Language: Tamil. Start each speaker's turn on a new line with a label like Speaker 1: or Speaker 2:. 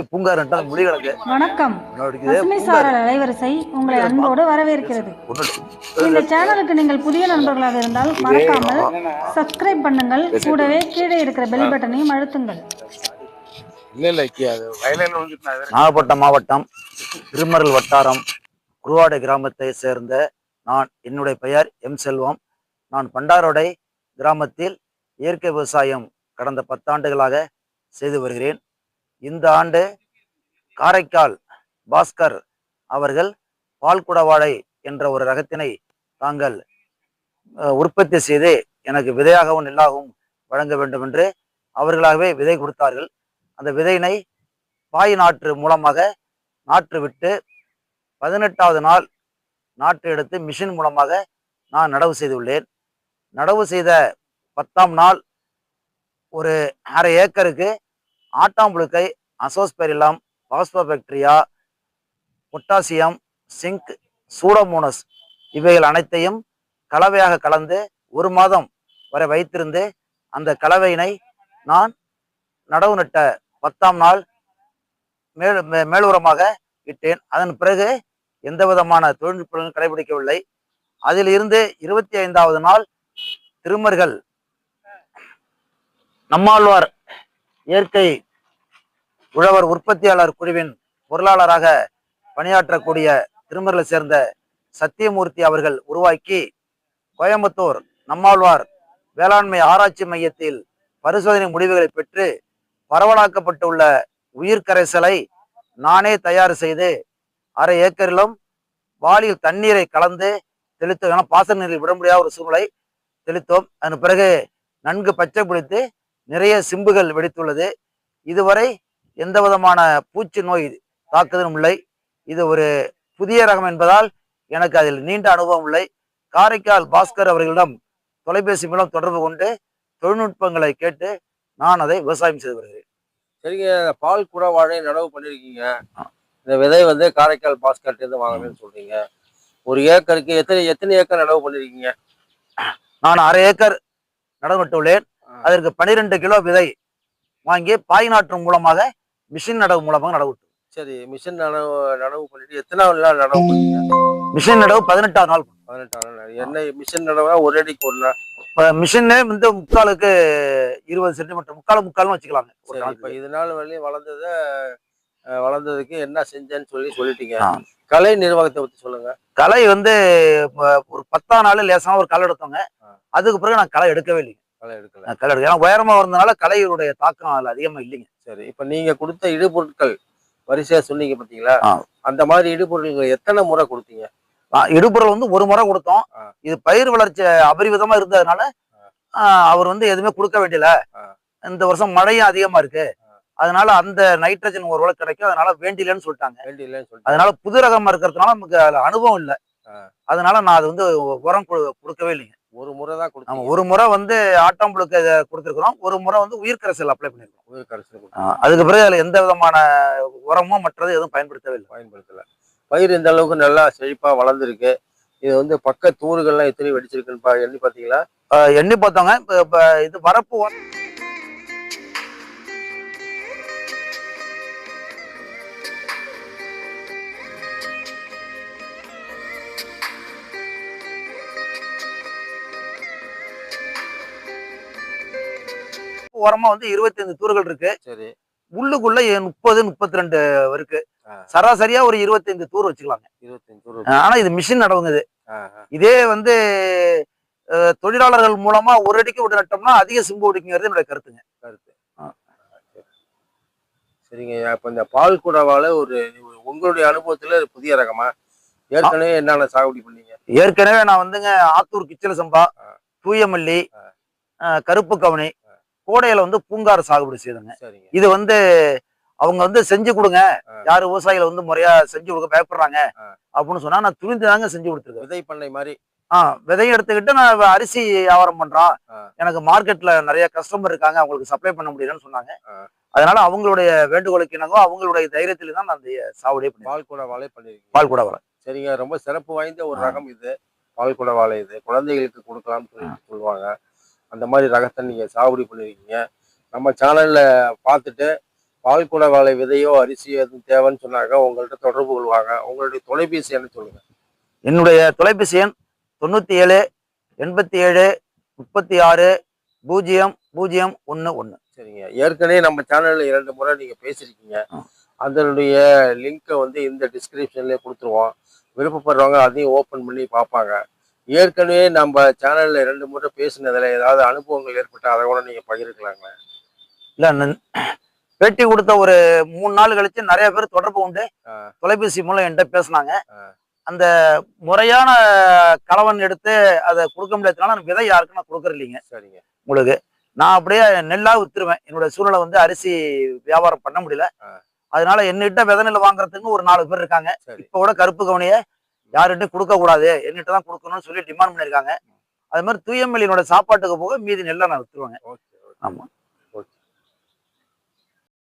Speaker 1: பூங்காரன்ட்டு அந்த முடி கிடக்கு.
Speaker 2: வணக்கம்.
Speaker 1: நடிக்குது
Speaker 2: பசுமை சாரல் அலைவரிசை உங்களை அன்போடு வரவேற்கிறது. இந்த சேனலுக்கு நீங்கள் புதிய நண்பர்களாக இருந்தால் மறக்காமல் சப்ஸ்கிரைப் பண்ணுங்கள். கூடவே கீழே இருக்கிற பெல் பட்டனையும் அழுத்துங்கள்.
Speaker 1: நாகப்பட்டினம் மாவட்டம் திருமருள் வட்டாரம் குருவாடை கிராமத்தை சேர்ந்த நான் என்னுடைய பெயர் எம் செல்வம். நான் பண்டாரோடை கிராமத்தில் இயற்கை விவசாயம் கடந்த பத்தாண்டுகளாக செய்து வருகிறேன். இந்த ஆண்டு காரைக்கால் பாஸ்கர் அவர்கள் பால்குடவாழை என்ற ஒரு ரகத்தினை தாங்கள் உற்பத்தி செய்து எனக்கு விதையாகவும் நெல்லாகவும் வழங்க வேண்டும் என்று அவர்களாகவே விதை கொடுத்தார்கள். அந்த விதையினை பாய் நாற்று மூலமாக நாற்று விட்டு பதினெட்டாவது நாள் நாற்று எடுத்து மிஷின் மூலமாக நான் நடவு செய்துள்ளேன். நடவு செய்த பத்தாம் நாள் ஒரு அரை ஏக்கருக்கு ஆட்டாம்புழுக்கை azospirillum phosphobacteria potassium zinc pseudomonas இவைகள் அனைத்தையும் கலவையாக கலந்து ஒரு மாதம் வரை வைத்திருந்து அந்த கலவையினை நான் நடவு நட்ட பத்தாம் நாள் மேல் மேலுரமாக இட்டேன். அதன் பிறகு எந்த விதமான தொழில்நுட்பங்களும் கடைபிடிக்கவில்லை. அதில் இருந்து இருபத்தி ஐந்தாவது நாள் திருமர்கள் நம்மாழ்வார் இயற்கை உழவர் உற்பத்தியாளர் குழுவின் பொருளாளராக பணியாற்றக்கூடிய திருமர்களை சேர்ந்த சத்தியமூர்த்தி அவர்கள் உருவாக்கி கோயம்புத்தூர் நம்மாழ்வார் வேளாண்மை ஆராய்ச்சி மையத்தில் பரிசோதனை முடிவுகளை பெற்று பரவலாக்கப்பட்டுள்ள உயிர் கரைசலை நானே தயார் செய்து அரை ஏக்கரிலும் வாளியில் தண்ணீரை கலந்து தெளித்தோம் ஏன்னா பாசன நீரில் விட முடியாத ஒரு சூழ்நிலை தெளித்தோம். அதன் பிறகு நன்கு பச்சை பிடித்து நிறைய சிம்புகள் வெடித்துள்ளது. இதுவரை எந்த விதமான பூச்சி நோய் தாக்குதலும் இல்லை. இது ஒரு புதிய ரகம் என்பதால் எனக்கு அதில் நீண்ட அனுபவம் இல்லை. காரைக்கால் பாஸ்கர் அவர்களிடம் தொலைபேசி மூலம் தொடர்பு கொண்டு தொழில்நுட்பங்களை கேட்டு நான் அதை விவசாயம் செய்து வருகிறேன்.
Speaker 3: சரிங்க பால் கூட வாழை நடவு பண்ணிருக்கீங்க. இந்த விதை வந்து காரைக்கால் பாஸ்கர்ட் இருந்து வாங்கணும்னு சொல்றீங்க. ஒரு ஏக்கருக்கு எத்தனை எத்தனை ஏக்கர் நடவு பண்ணிருக்கீங்க?
Speaker 1: நான் அரை ஏக்கர் நடவு நட்டுள்ளேன். அதற்கு பனிரெண்டு கிலோ விதை வாங்கி பாய் நாற்று மூலமாக மிஷின் நடவு மூலமாக நடவு.
Speaker 3: சரி மிஷின் நடவு நடவு பண்ணிட்டு எத்தனை நாள் நடவு பண்ணீங்க?
Speaker 1: மிஷின் நடவு பதினெட்டாவது நாள்
Speaker 3: பதினெட்டாம் நாள். என்ன மிஷின் நடவுனா ஒரு அடிக்கு ஒரு நாள்?
Speaker 1: மிஷினே வந்து முக்காலுக்கு இருபது சென்டிமீட்டர் முக்கால் முக்கால்னு வச்சுக்கலாங்க.
Speaker 3: இப்ப இது நாள் வரையும் வளர்ந்தத வளர்ந்ததுக்கு என்ன செஞ்சேன்னு சொல்லி சொல்லிட்டீங்க. கலை நிர்வாகத்தை பத்தி சொல்லுங்க.
Speaker 1: களை வந்து ஒரு பத்தாம் நாள் லேசான ஒரு களை எடுத்தோங்க. அதுக்கு பிறகு நான் களை எடுக்கவே இல்லைங்க.
Speaker 3: களை எடுக்கல.
Speaker 1: களை எடுக்க ஏன்னா உயரமா இருந்தனால கலையுடைய தாக்கம் அதில் அதிகமா இல்லைங்க.
Speaker 3: சரி இப்ப நீங்க கொடுத்த இடுபொருட்கள் வரிசையா சொன்னீங்க பாத்தீங்களா. அந்த மாதிரி இடுபொருட்கள் எத்தனை முறை கொடுத்தீங்க?
Speaker 1: இடுபொருள் வந்து ஒரு முறை கொடுத்தோம். இது பயிர் வளர்ச்சி அபரிவிதமா இருந்ததுனால அவர் வந்து எதுவுமே கொடுக்க வேண்டியல. இந்த வருஷம் மழையும் அதிகமா இருக்கு. அதனால அந்த நைட்ரஜன் ஒரு வேளை கிடைக்கும். அதனால வேண்டியலன்னு சொல்லிட்டாங்க. அதனால புது ரகமா இருக்கிறதுனால நமக்கு அதுல அனுபவம் இல்லை. அதனால நான் அது வந்து உரம் கொடு- கொடுக்கவே இல்லைங்க.
Speaker 3: ஒரு முறை தான் கொடுத்தீங்க.
Speaker 1: ஒரு முறை வந்து ஆட்டாம்புழுக்க இதை கொடுத்துருக்குறோம். ஒரு முறை வந்து உயிர் கரைசல் அப்ளை பண்ணிருக்கோம்
Speaker 3: உயிர் கரைசல்
Speaker 1: ஆ,
Speaker 3: கொடுத்தீங்க.
Speaker 1: அதுக்கு பிறகு அதுல எந்த விதமான உரமோ மற்றது எதுவும் பயன்படுத்தவே இல்லை.
Speaker 3: பயன்படுத்தல. பயிர் இந்த அளவுக்கு நல்லா செழிப்பா வளர்ந்துருக்கு. இது வந்து பக்க தூறுகள்லாம் எத்தனை வெடிச்சிருக்குன்னு எண்ணி பாத்தீங்களா
Speaker 1: ஆ, எண்ணி பார்த்தோங்க. இப்ப இது வரப்பு ஓரமா வந்து இருபத்தைந்து தூர்கள் இருக்கு.
Speaker 3: சரி.
Speaker 1: உள்ளுக்குள்ள முப்பது முப்பத்தி ரெண்டு இருக்கு. சராசரியா ஒரு இருபத்தைந்து தூர் வச்சுக்கலாங்க. ஆனா இது மிஷின் நடவுங்க இது. வந்து தொழிலாளர்கள் மூலமா ஒரு அடிக்கு விட்டு நட்டோம்னா அதிக சிம்பு பிடிக்குங்கிறது என்னுடைய கருத்துங்க.
Speaker 3: கருத்து. சரிங்க. இப்ப இந்த பால் குடவால ஒரு உங்களுடைய அனுபவத்துல புதிய ரகமா? ஏற்கனவே என்னென்ன சாகுபடி பண்ணீங்க?
Speaker 1: ஏற்கனவே நான் வந்துங்க ஆத்தூர் கிச்சல சம்பா. தூயமல்லி கருப்பு கவனி கோடையில வந்து பூங்கார சாகுபடி செய்தேங்க
Speaker 3: சரிங்க.
Speaker 1: இது வந்து அவங்க வந்து செஞ்சு கொடுங்க. யாரு விவசாயிகள் வந்து முறையா செஞ்சு கொடுக்க பயப்படுறாங்க. அப்படின்னு சொன்னா நான் துணிந்து செஞ்சு கொடுத்துருக்கேன்.
Speaker 3: விதை பண்ணை மாதிரி.
Speaker 1: ஆ விதையும் எடுத்துக்கிட்டு நான் அரிசி வியாபாரம் பண்றோம்
Speaker 3: ஆ.
Speaker 1: எனக்கு மார்க்கெட்ல நிறைய கஸ்டமர் இருக்காங்க. அவங்களுக்கு சப்ளை பண்ண முடியலன்னு சொன்னாங்க. அதனால அவங்களுடைய வேண்டுகோளுக்கு இணங்கோ அவங்களுடைய தைரியத்துல தான் நான் அந்த சாவடியே பண்ணேன்
Speaker 3: பால் குட வாழை பண்ணிருக்கீங்க
Speaker 1: பால் கூட வரேன்
Speaker 3: சரிங்க. ரொம்ப சிறப்பு வாய்ந்த ஒரு. ரகம் இது. பால் குட வாழை இது. குழந்தைகளுக்கு கொடுக்கலாம்னு சொல்லி சொல்லுவாங்க. அந்த மாதிரி ரகத்தை நீங்க சாகுபடி பண்ணிருக்கீங்க. நம்ம சேனல்ல பார்த்துட்டு பால் கூட வாழை விதையோ அரிசியோ எதுவும் தேவைன்னு சொன்னாங்க உங்கள்ட்ட தொடர்பு கொள்வாங்க. உங்களுடைய தொலைபேசி என்ன சொல்லுங்க.
Speaker 1: என்னுடைய தொலைபேசி எண் தொண்ணூற்றி ஏழு எண்பத்தி ஏழு முப்பத்தி ஆறு பூஜ்ஜியம் பூஜ்ஜியம் ஒன்று ஒன்று
Speaker 3: சரிங்க. ஏற்கனவே நம்ம சேனல்ல இரண்டு முறை நீங்க பேசியிருக்கீங்க. அதனுடைய லிங்கை வந்து இந்த டிஸ்கிரிப்ஷன்லயே கொடுத்துருவோம். விருப்பப்படுறவங்க அதையும் ஓப்பன் பண்ணி பார்ப்பாங்க. ஏற்கனவே நம்ம சேனல்ல ரெண்டு முறை பேசினதுல ஏதாவது அனுபவங்கள் ஏற்பட்டு அதை கூட நீங்க பகிர்க்கலாங்க
Speaker 1: இல்லை பேட்டி கொடுத்த ஒரு மூணு நாள் கழிச்சு நிறைய பேர் தொடர்பு உண்டு. தொலைபேசி மூலம் என்கிட்ட பேசுனாங்க. அந்த முறையான கலவன் எடுத்து அதை கொடுக்க முடியாததுனால நான் விதை யாருக்கும் நான் கொடுக்கறது இல்லைங்க
Speaker 3: சரிங்க.
Speaker 1: உங்களுக்கு. நான் அப்படியே நெல்லா வித்துருவேன். என்னோட சூழ்நிலை வந்து அரிசி வியாபாரம் பண்ண முடியல. அதனால என்னகிட்ட விதை நெல் வாங்குறதுக்கு ஒரு நாலு பேர் இருக்காங்க. இப்போ கூட கருப்பு கவனியை யாருகிட்டையும் கொடுக்க கூடாது என்கிட்ட தான் கொடுக்கணும்னு சொல்லி டிமாண்ட் பண்ணியிருக்காங்க. அது மாதிரி தூயமல்லியினோட சாப்பாட்டுக்கு போக மீதி நெல்லை நான் வித்துருவேங்க
Speaker 3: ஓகே.
Speaker 1: ஆமா.